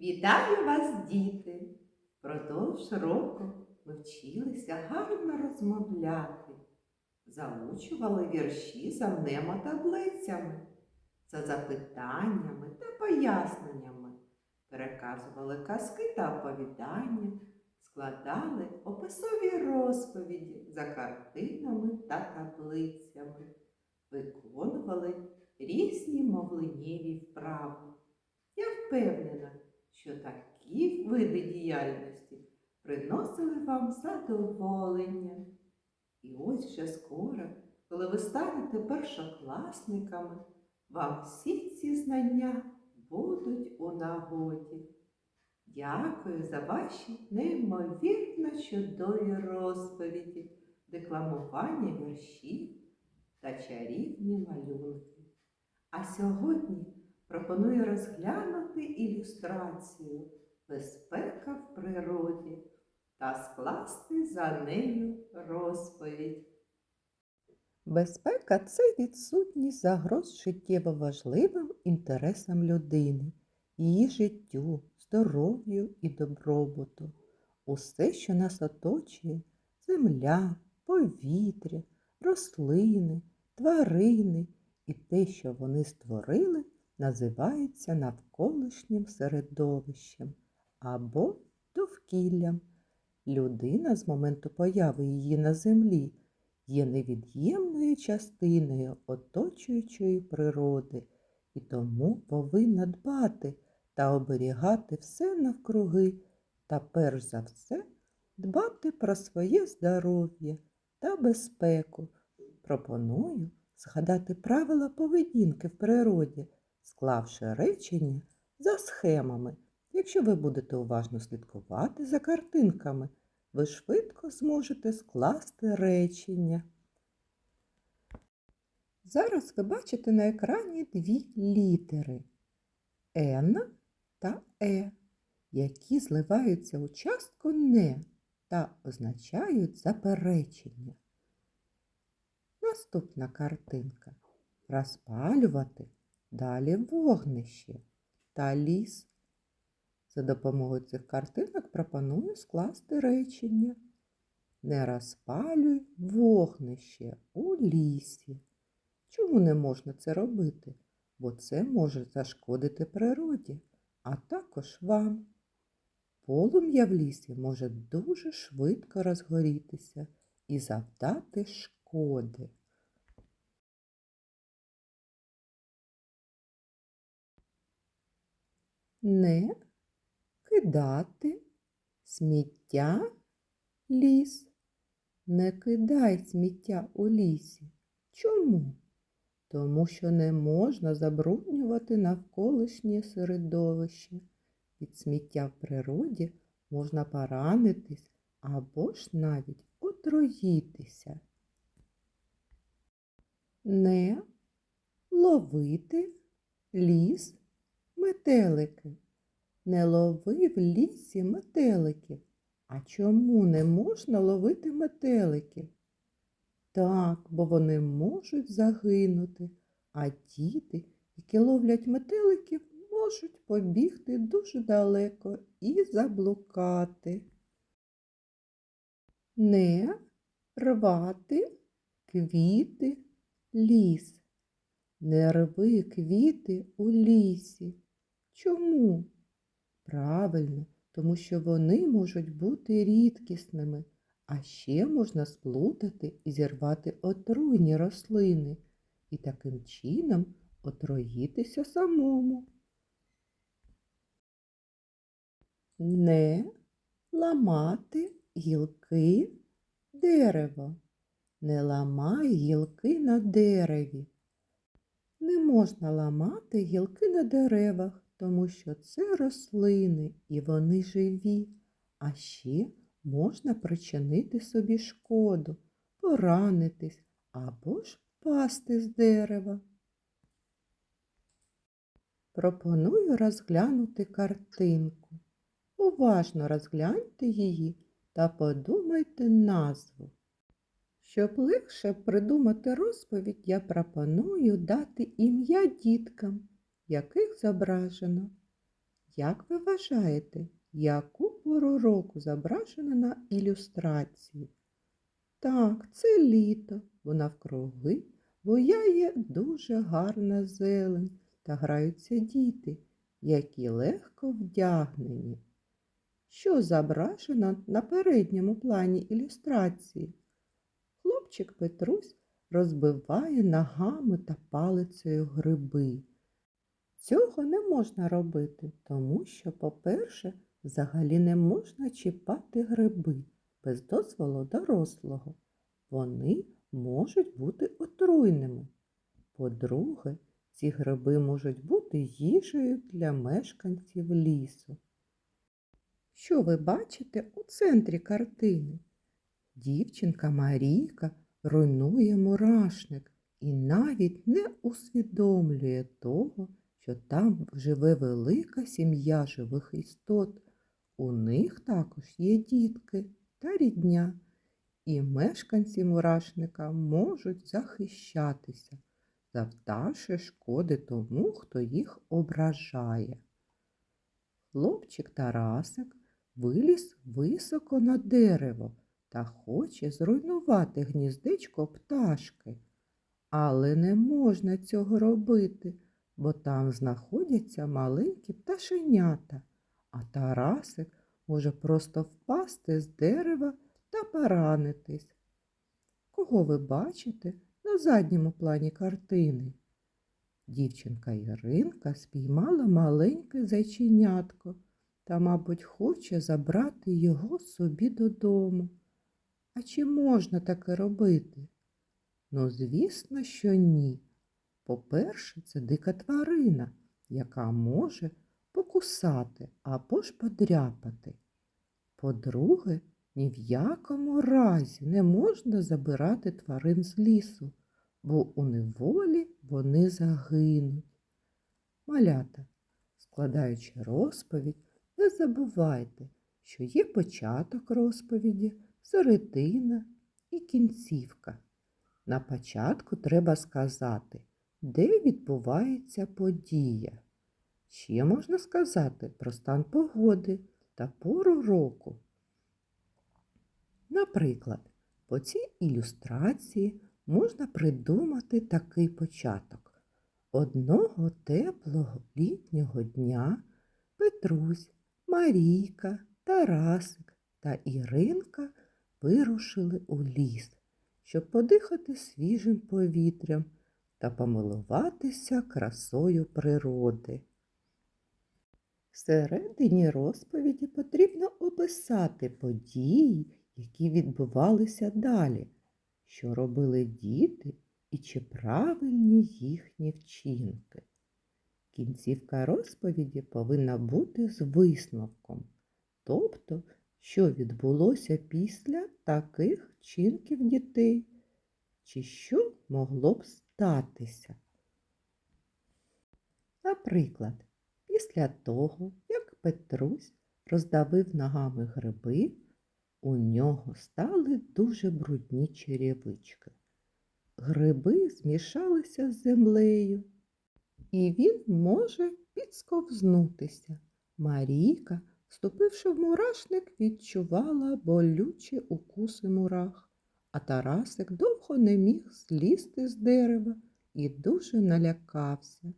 Вітаю вас, діти! Продовж року ми вчилися гарно розмовляти, заучували вірші за мнемотаблицями, за запитаннями та поясненнями, переказували казки та оповідання, складали описові розповіді за картинами та таблицями, виконували різні мовленнєві вправи. Я впевнена, що такі види діяльності приносили вам задоволення. І ось вже скоро, коли ви станете першокласниками, вам всі ці знання будуть у нагоді. Дякую за ваші неймовірно чудові розповіді, декламування віршів та чарівні малюнки. А сьогодні пропоную розглянути ілюстрацію Безпека в природі та скласти за нею розповідь. Безпека це відсутність загроз життєво важливим інтересам людини, її життю, здоров'ю і добробуту. Усе, що нас оточує земля, повітря, рослини, тварини і те, що вони створили, називається навколишнім середовищем або довкіллям. Людина з моменту появи її на землі є невід'ємною частиною оточуючої природи і тому повинна дбати та оберігати все навкруги та перш за все дбати про своє здоров'я та безпеку. Пропоную згадати правила поведінки в природі, склавши речення за схемами. Якщо ви будете уважно слідкувати за картинками, ви швидко зможете скласти речення. Зараз ви бачите на екрані дві літери Н та Е, які зливаються у частку не та означають заперечення. Наступна картинка. Розпалювати далі вогнище та ліс. За допомогою цих картинок пропоную скласти речення. Не розпалюй вогнище у лісі. Чому не можна це робити? Бо це може зашкодити природі, а також вам. Полум'я в лісі може дуже швидко розгорітися і завдати шкоди. Не кидати сміття ліс. Не кидай сміття у лісі. Чому? Тому що не можна забруднювати навколишнє середовище. Від сміття в природі можна поранитись або ж навіть отруїтися. Не ловити ліс метелики. Не лови в лісі метеликів. А чому не можна ловити метеликів? Так, бо вони можуть загинути, а діти, які ловлять метеликів, можуть побігти дуже далеко і заблукати. Не рвати квіти ліс. Не рви квіти у лісі. Чому? Правильно, тому що вони можуть бути рідкісними, а ще можна сплутати і зірвати отруйні рослини і таким чином отруїтися самому. Не ламати гілки дерева. Не ламай гілки на дереві. Не можна ламати гілки на деревах, тому що це рослини і вони живі. А ще можна причинити собі шкоду, поранитись або ж впасти з дерева. Пропоную розглянути картинку. Уважно розгляньте її та подумайте назву. Щоб легше придумати розповідь, я пропоную дати ім'я діткам, яких зображено. Як ви вважаєте, яку пору року зображено на ілюстрації? Так, це літо, бо навкруги буяє дуже гарна зелень та граються діти, які легко вдягнені. Що зображено на передньому плані ілюстрації? Хлопчик Петрусь розбиває ногами та палицею гриби. Цього не можна робити, тому що, по-перше, взагалі не можна чіпати гриби без дозволу дорослого. Вони можуть бути отруйними. По-друге, ці гриби можуть бути їжею для мешканців лісу. Що ви бачите у центрі картини? Дівчинка Марійка руйнує мурашник і навіть не усвідомлює того, що там живе велика сім'я живих істот. У них також є дітки та рідня, і мешканці мурашника можуть захищатися, завдавши шкоди тому, хто їх ображає. Хлопчик Тарасик виліз високо на дерево та хоче зруйнувати гніздечко пташки. Але не можна цього робити, бо там знаходяться маленькі пташенята, а Тарасик може просто впасти з дерева та поранитись. Кого ви бачите на задньому плані картини? Дівчинка Іринка спіймала маленьке зайченятко та, мабуть, хоче забрати його собі додому. А чи можна таке робити? Ну, звісно, що ні. По-перше, це дика тварина, яка може покусати або ж подряпати. По-друге, ні в якому разі не можна забирати тварин з лісу, бо у неволі вони загинуть. Малята, складаючи розповідь, не забувайте, що є початок розповіді, середина і кінцівка. На початку треба сказати, де відбувається подія. Ще можна сказати про стан погоди та пору року. Наприклад, по цій ілюстрації можна придумати такий початок. Одного теплого літнього дня Петрусь, Марійка, Тарасик та Іринка вирушили у ліс, щоб подихати свіжим повітрям та помилуватися красою природи. Всередині розповіді потрібно описати події, які відбувалися далі, що робили діти і чи правильні їхні вчинки. Кінцівка розповіді повинна бути з висновком, тобто, що відбулося після таких вчинків дітей, чи що могло б. Наприклад, після того, як Петрусь роздавив ногами гриби, у нього стали дуже брудні черевички. Гриби змішалися з землею, і він може підсковзнутися. Марійка, вступивши в мурашник, відчувала болючі укуси мурах, а Тарасик довго не міг злізти з дерева і дуже налякався.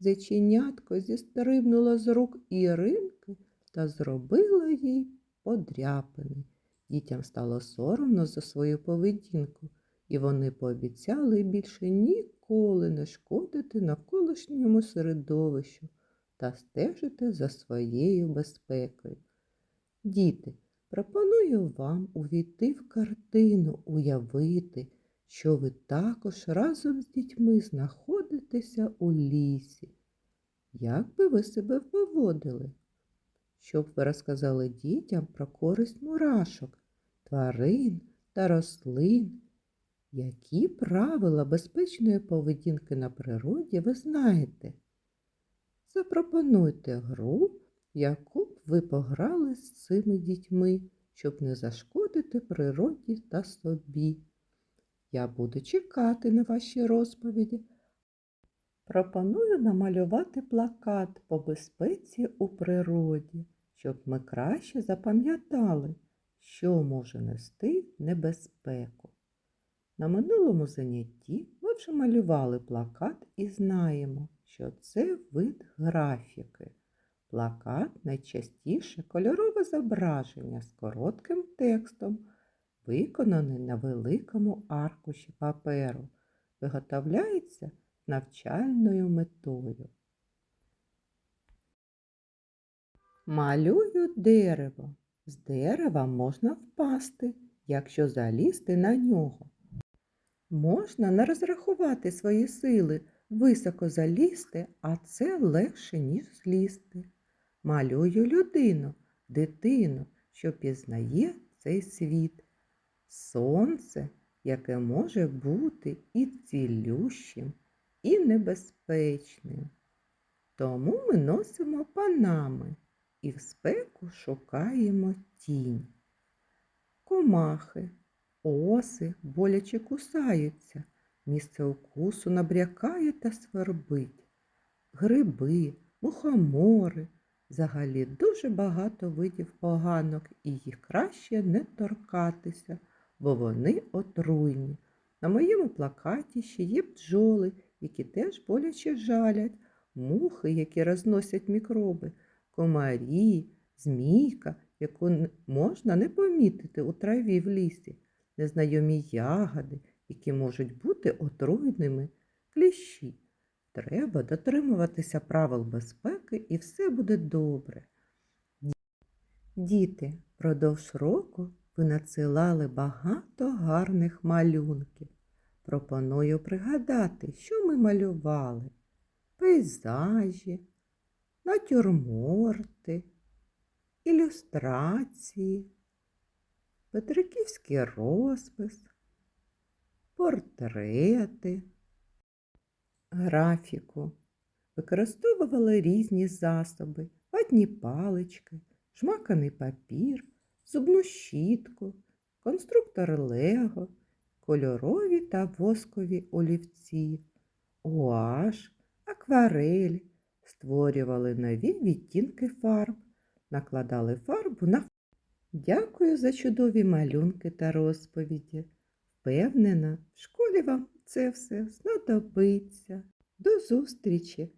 Зайченятко зістрибнуло з рук Іринки та зробила їй подряпини. Дітям стало соромно за свою поведінку, і вони пообіцяли більше ніколи не шкодити навколишньому середовищу та стежити за своєю безпекою. Діти, пропоную вам увійти в картину, уявити, що ви також разом з дітьми знаходитеся у лісі. Як би ви себе поводили? Щоб ви розказали дітям про користь мурашок, тварин та рослин. Які правила безпечної поведінки на природі ви знаєте? Запропонуйте гру, яку ви пограли з цими дітьми, щоб не зашкодити природі та собі. Я буду чекати на ваші розповіді. Пропоную намалювати плакат по безпеці у природі, щоб ми краще запам'ятали, що може нести небезпеку. На минулому занятті ми вже малювали плакат і знаємо, що це вид графіки. Плакат найчастіше кольорове зображення з коротким текстом, виконаний на великому аркуші паперу, виготовляється навчальною метою. Малюю дерево. З дерева можна впасти, якщо залізти на нього. Можна не розрахувати свої сили, високо залізти, а це легше, ніж злізти. Малюю людину, дитину, що пізнає цей світ. Сонце, яке може бути і цілющим, і небезпечним. Тому ми носимо панами і в спеку шукаємо тінь. Комахи, оси боляче кусаються, місце укусу набрякає та свербить. Гриби, мухомори, взагалі дуже багато видів поганок, і їх краще не торкатися, бо вони отруйні. На моєму плакаті ще є бджоли, які теж боляче жалять, мухи, які розносять мікроби, комарі, змійка, яку можна не помітити у траві в лісі, незнайомі ягоди, які можуть бути отруйними, кліщі. Треба дотримуватися правил безпеки і все буде добре. Діти, продовж року ви надсилали багато гарних малюнків. Пропоную пригадати, що ми малювали. Пейзажі, натюрморти, ілюстрації, петриківський розпис, портрети, графіку. Використовували різні засоби, ватні палички, жмаканий папір, зубну щітку, конструктор Лего, кольорові та воскові олівці, гуаш, акварель, створювали нові відтінки фарб, накладали фарбу на Дякую за чудові малюнки та розповіді. Впевнена, в школі вам це все знадобиться. До зустрічі!